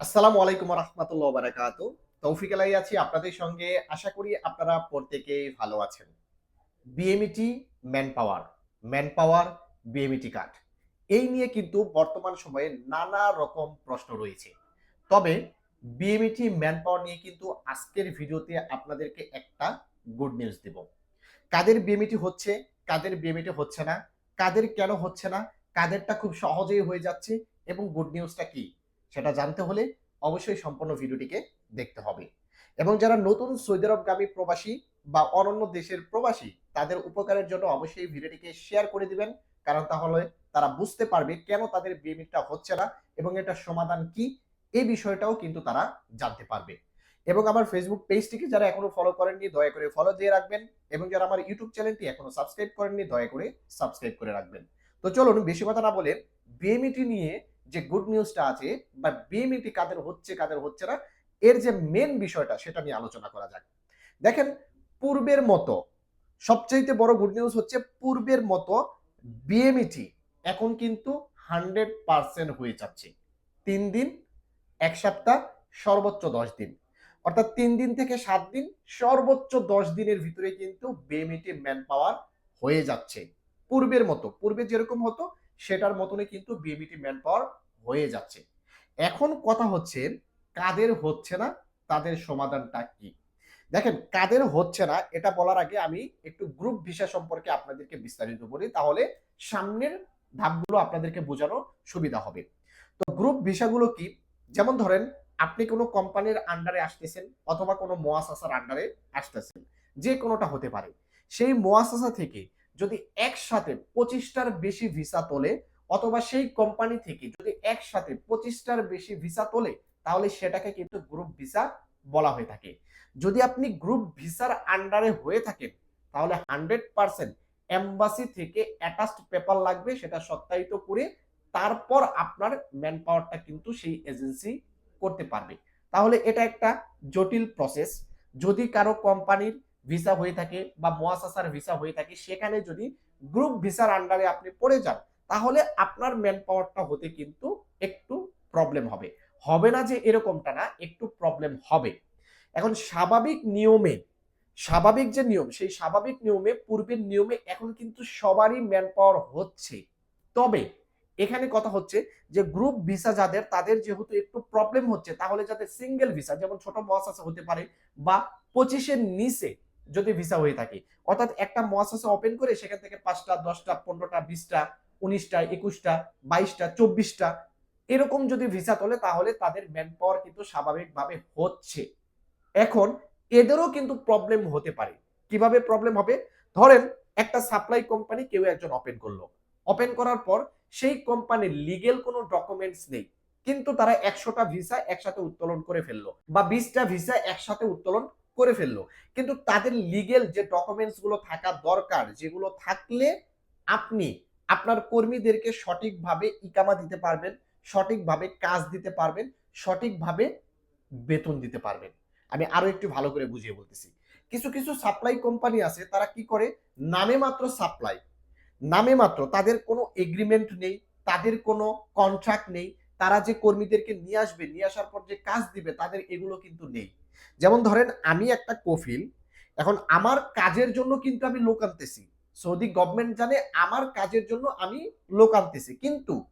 আসসালামু আলাইকুম রহমতুল্লাহ বারাকাতু তৌফিক আলাই আছি আপনাদের সঙ্গে। আশা করি আপনারা প্রত্যেকেই ভালো আছেন। BMET manpower manpower BMET card এই নিয়ে কিন্তু বর্তমান সময়ে নানা রকম প্রশ্ন রয়েছে। তবে বিএমইটি ম্যান পাওয়ার নিয়ে কিন্তু আজকের ভিডিওতে আপনাদেরকে একটা গুড নিউজ দেব। কাদের বিএমইটি হচ্ছে, কাদের বিএমইটি হচ্ছে না, কাদের কেন হচ্ছে না, কাদেরটা খুব সহজেই হয়ে যাচ্ছে এবং গুড নিউজটা কি? সেটা জানতে হলে অবশ্যই সম্পূর্ণ ভিডিওটিকে দেখতে হবে। এবং যারা নতুন সৌদি আরবগামী প্রবাসী বা অন্যান্য দেশের প্রবাসী, তাদের উপকারের জন্য অবশ্যই ভিডিওটিকে শেয়ার করে দিবেন, কারণ তাহলে তারা বুঝতে পারবে কেন তাদের বিএমিটটা হচ্ছে না এবং এটা সমাধান কি এই বিষয়টাও কিন্তু তারা জানতে পারবে। এবং আমার ফেসবুক পেজটিকে যারা এখনও ফলো করেননি, দয়া করে ফলো দিয়ে রাখবেন এবং যারা আমার ইউটিউব চ্যানেলটি এখনও সাবস্ক্রাইব করেননি, দয়া করে সাবস্ক্রাইব করে রাখবেন। তো চলুন, বেশি কথা না বলে বিএমইটি নিয়ে যে গুড নিউজটা আছে বা বিএমইটি কাদের হচ্ছে কাদের হচ্ছে না, এর যে মেন বিষয়টা সেটা নিয়ে আলোচনা করা যাক। দেখেন, পূর্বের মতো সবচাইতে বড় গুড নিউজ হচ্ছে পূর্বের মতো বিএমইটি এখন কিন্তু হান্ড্রেড পার্সেন্ট হয়ে যাচ্ছে। তিন দিন, এক সপ্তাহ, সর্বোচ্চ দশ দিন। অর্থাৎ তিন দিন থেকে সাত দিন, সর্বোচ্চ দশ দিনের ভিতরে কিন্তু বিএমইটি ম্যান পাওয়ার হয়ে যাচ্ছে। পূর্বের মতো, পূর্বে যেরকম হতো সেটার মতনই কিন্তু বিএমিটি ম্যান পাওয়ার হয়ে যাচ্ছে। এখন কথা হচ্ছে, কাদের হচ্ছে না, তাদের সমাধানটা কি? দেখেন, কাদের হচ্ছে না, এটা বলার আগে আমি একটু গ্রুপ ভিসা সম্পর্কে আপনাদেরকে বিস্তারিত বলি, তাহলে সামনের ধাপগুলো আপনাদেরকে বোঝানো সুবিধা হবে। তো গ্রুপ ভিসাগুলো কি? যেমন ধরেন, আপনি কোনো কোম্পানির আন্ডারে আসতেছেন অথবা কোনো মোয়াসাসার আন্ডারে আসতেছেন, যে কোনোটা হতে পারে। সেই মোয়াসাসা থেকে যদি একসাথে পঁচিশটার বেশি ভিসা তোলে, অথবা সেই কোম্পানি থেকে যদি একসাথে পঁচিশটার বেশি ভিসা তোলে, তাহলে সেটাকে কিন্তু গ্রুপ ভিসা বলা হয়ে থাকে। যদি আপনি গ্রুপ ভিসার আন্ডারে হয়ে থাকেন, তাহলে হান্ড্রেড পার্সেন্ট এম্বাসি থেকে অ্যাটাচড পেপার লাগবে, সেটা সত্যায়িত করে তারপর আপনার ম্যান পাওয়ারটা কিন্তু সেই এজেন্সি করতে পারবে। তাহলে এটা একটা জটিল প্রসেস যদি কারও কোম্পানির ভিসা হয়ে থাকে বা মোয়াসাসার ভিসা হয়ে থাকে, সেখানে যদি গ্রুপ ভিসার আন্ডারে আপনি পড়ে যান, তাহলে আপনার ম্যান পাওয়ারটা হতে কিন্তু একটু প্রবলেম হবে। হবে না যে এরকমটা না, একটু প্রবলেম হবে। এখন স্বাভাবিক নিয়মে, স্বাভাবিক যে নিয়ম, সেই স্বাভাবিক নিয়মে, পূর্বের নিয়মে এখন কিন্তু সবারই ম্যান পাওয়ার হচ্ছে। তবে এখানে কথা হচ্ছে যে গ্রুপ ভিসা যাদের, তাদের যেহেতু একটু প্রবলেম হচ্ছে, তাহলে যাতে সিঙ্গেল ভিসা যেমন ছোট মহাসাসা হতে পারে বা পঁচিশের নিচে যদি ভিসা হয়ে থাকে। অর্থাৎ একটা মহাসাসা ওপেন করে সেখান থেকে পাঁচটা, দশটা, পনেরোটা, বিশটা, উনিশটা, একুশটা, বাইশটা, চব্বিশটা এরকম যদি ভিসা তোলে তাহলে তাদের ম্যান পাওয়ার কিন্তু স্বাভাবিকভাবে হচ্ছে। এখন এদেরও কিন্তু প্রবলেম হতে পারে। কীভাবে প্রবলেম হবে? ধরেন একটা সাপ্লাই কোম্পানি কেউ একজন ওপেন করল। ওপেন করার পর সেই কোম্পানির লিগেল কোনো ডকুমেন্টস নেই। কিন্তু তারা একশোটা ভিসা একসাথে উত্তোলন করে ফেলল বা বিশটা ভিসা একসাথে উত্তোলন করে ফেলল। কিন্তু তাদের লিগেল যে ডকুমেন্টসগুলো থাকা দরকার, যেগুলো থাকলে আপনি, আপনার কর্মীদেরকে সঠিকভাবে ইকামা দিতে পারবেন, সঠিকভাবে কাজ দিতে পারবেন, সঠিকভাবে বেতন দিতে পারবেন। আমি আরও একটু ভালো করে বুঝিয়ে বলতেছি। কিছু কিছু সাপ্লাই কোম্পানি আছে, তারা কি করে? নামে মাত্র সাপ্লাই নামে মাত্র, তাদের কোনো এগ্রিমেন্ট নেই, তাদের কোনো কন্ট্রাক্ট নেই তারা যে কর্মীদেরকে নিয়ে আসবে, নিয়ে আসার পর যে কাজ দিবে, তাদের এগুলো কিন্তু নেই। যেমন ধরেন, আমি একটা কফিল, এখন আমার কাজের জন্য কিন্তু আমি লোক আনতেছি। সৌদি গভর্নমেন্ট জানে আমার কাজের জন্য আমি লোক আনতেছি। কিন্তু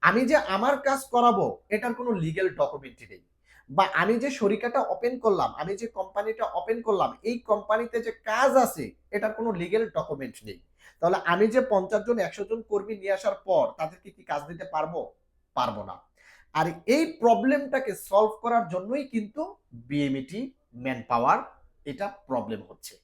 আমি যে আমার কাজ করাবো, এটার কোনো লিগেল ডকুমেন্টই নেই। বা আমি যে শরিকাটা ওপেন করলাম, আমি যে কোম্পানিটা ওপেন করলাম, এই কোম্পানিতে যে কাজ আছে, এটার কোনো লিগেল ডকুমেন্ট নেই। তাহলে আমি যে পঞ্চাশ জন, একশো জন কর্মী নিয়ে আসার পর তাদেরকে কি কাজ দিতে পারব? পারব না। আর এই প্রবলেমটাকে সলভ করার জন্যই কিন্তু বিএমইটি ম্যান পাওয়ার এটা প্রবলেম হচ্ছে।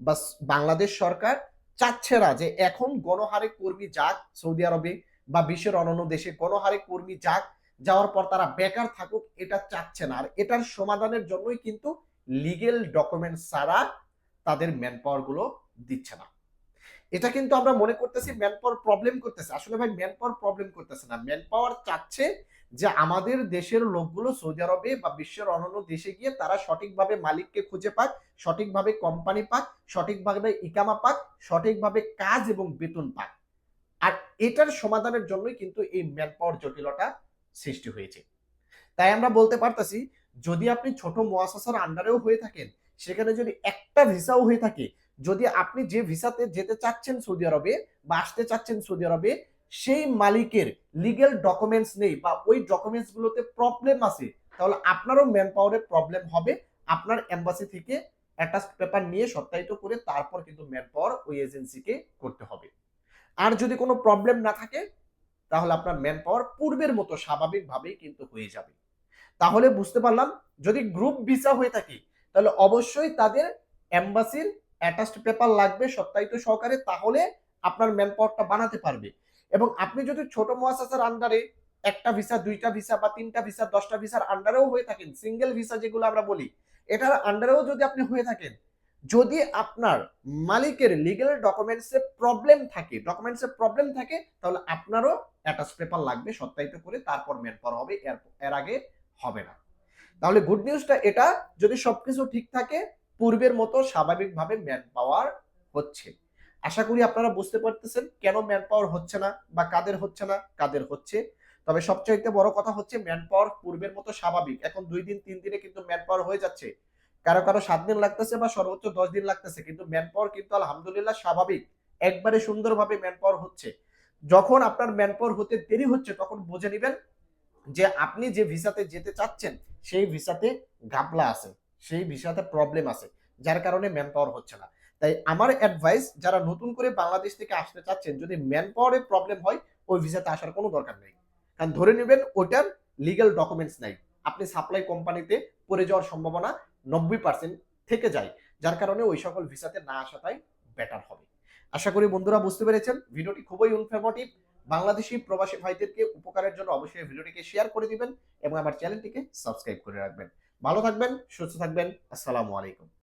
বাস, বাংলাদেশ সরকার চাচ্ছে না যে এখন গণহারে কর্মী যাক সৌদি আরবে বা বিশ্বের অন্যান্য দেশে গণহারে কর্মী যাক, যাওয়ার পর তারা বেকার থাকুক, এটা চাচ্ছে না। আর এটার সমাধানের জন্যই কিন্তু লিগেল ডকুমেন্ট ছাড়া তাদের ম্যান পাওয়ারগুলো দিচ্ছে না। এটা কিন্তু আমরা মনে করতেছি ম্যান পাওয়ার প্রবলেম করতেছে। আসলে ভাই ম্যান পাওয়ার প্রবলেম করতেছে না। ম্যান পাওয়ার চাচ্ছে যে আমাদের দেশের লোকগুলো সৌদি আরবে বা বিশ্বের অন্যান্য দেশে গিয়ে তারা সঠিকভাবে মালিককে খুঁজে পাক, সঠিকভাবে কোম্পানি পাক, সঠিকভাবে ইকামা পাক, সঠিকভাবে কাজ এবং বেতন পাক। আর এটার সমাধানের জন্যই কিন্তু এই ম্যান পাওয়ার জটিলতা সৃষ্টি হয়েছে। তাই আমরা বলতে পারতাছি, যদি আপনি ছোট মোয়াসাসার আন্ডারেও হয়ে থাকেন, সেখানে যদি একটা ভিসাও হয়ে থাকে, যদি আপনি যে ভিসাতে যেতে চাচ্ছেন সৌদি আরবে বা আসতে চাচ্ছেন সৌদি আরবে সেই মালিকের লিগেল ডকুমেন্টস নেই বা ওই ডকুমেন্টসগুলোতে প্রবলেম আছে, তাহলে আপনারও ম্যান পাওয়ারের প্রবলেম হবে। আপনার এম্বাসি থেকে অ্যাটাচ পেপার নিয়ে সত্যায়িত করে তারপর কিন্তু ম্যান পাওয়ার ওই এজেন্সিকে করতে হবে। আর যদি কোনো প্রবলেম না থাকে, তাহলে আপনার ম্যান পাওয়ার পূর্বের মতো স্বাভাবিকভাবেই কিন্তু হয়ে যাবে। তাহলে বুঝতে পারলাম, যদি গ্রুপ ভিসা হয়ে থাকে, তাহলে অবশ্যই তাদের এম্বাসির অ্যাটাচড পেপার লাগবে সত্যায়িত সহকারে, তাহলে আপনার ম্যান পাওয়ারটা বানাতে পারবে। এবং আপনি যদি ছোট মহাসাসার আন্ডারে একটা ভিসা দুইটা ভিসা বা তিনটা ভিসা দশটা ভিসার আন্ডারেও হয়ে থাকেন সিঙ্গেল ভিসা যেগুলো আমরা বলি, এটার আন্ডারেও যদি আপনি হয়ে থাকেন, যদি আপনার মালিকের লিগেল ডকুমেন্টসে প্রবলেম থাকে ডকুমেন্টসে প্রবলেম থাকে, তাহলে আপনারও অ্যাটাচ পেপার লাগবে, সত্যায়িত করে তারপর ম্যান পাওয়ার হবে, এর এর আগে হবে না। তাহলে গুড নিউজটা এটা, যদি সবকিছু ঠিক থাকে, পূর্বের মতো স্বাভাবিকভাবে ম্যান পাওয়ার হচ্ছে। আশা করি আপনারা বুঝতে পারতেছেন কেন ম্যান পাওয়ার হচ্ছে না বা কাদের হচ্ছে না, কাদের হচ্ছে। তবে সবচাইতে বড় কথা হচ্ছে ম্যান পাওয়ার পূর্বের মতো স্বাভাবিক। এখন দুই দিন, তিন দিনে কিন্তু ম্যান পাওয়ার হয়ে যাচ্ছে। কারও কারও সাত দিন লাগতেছে বা সর্বোচ্চ দশ দিন লাগতেছে, কিন্তু ম্যান পাওয়ার কিন্তু আলহামদুলিল্লাহ স্বাভাবিক। একবারে সুন্দরভাবে ম্যান পাওয়ার হচ্ছে। যখন আপনার ম্যান পাওয়ার হতে দেরি হচ্ছে, তখন বুঝে নেবেন যে আপনি যে ভিসাতে যেতে চাচ্ছেন, সেই ভিসাতে গাবলা আছে, সেই ভিসাতে প্রবলেম আছে, যার কারণে ম্যান পাওয়ার হচ্ছে না। তাই আমার অ্যাডভাইস যারা নতুন করে বাংলাদেশ থেকে আসতে চাচ্ছেন, যদি ম্যান পাওয়ারের প্রবলেম হয়, ওই ভিসাতে আসার কোনো দরকার নেই। কারণ ধরে নেবেন ওটার লিগ্যাল ডকুমেন্টস নাই। আপনি সাপ্লাই কোম্পানিতে পড়ে যাওয়ার সম্ভাবনা নব্বই পার্সেন্ট থেকে যায়। যার কারণে ওই সকল ভিসাতে না আসাটাই বেটার হবে। আশা করি বন্ধুরা বুঝতে পেরেছেন, ভিডিওটি খুবই ইনফরমেটিভ বাংলাদেশি প্রবাসী ভাইদেরকে উপকারের জন্য অবশ্যই ভিডিওটিকে শেয়ার করে দিবেন এবং আমার চ্যানেলটিকে সাবস্ক্রাইব করে রাখবেন। ভালো থাকবেন, সুস্থ থাকবেন, আসসালামু আলাইকুম।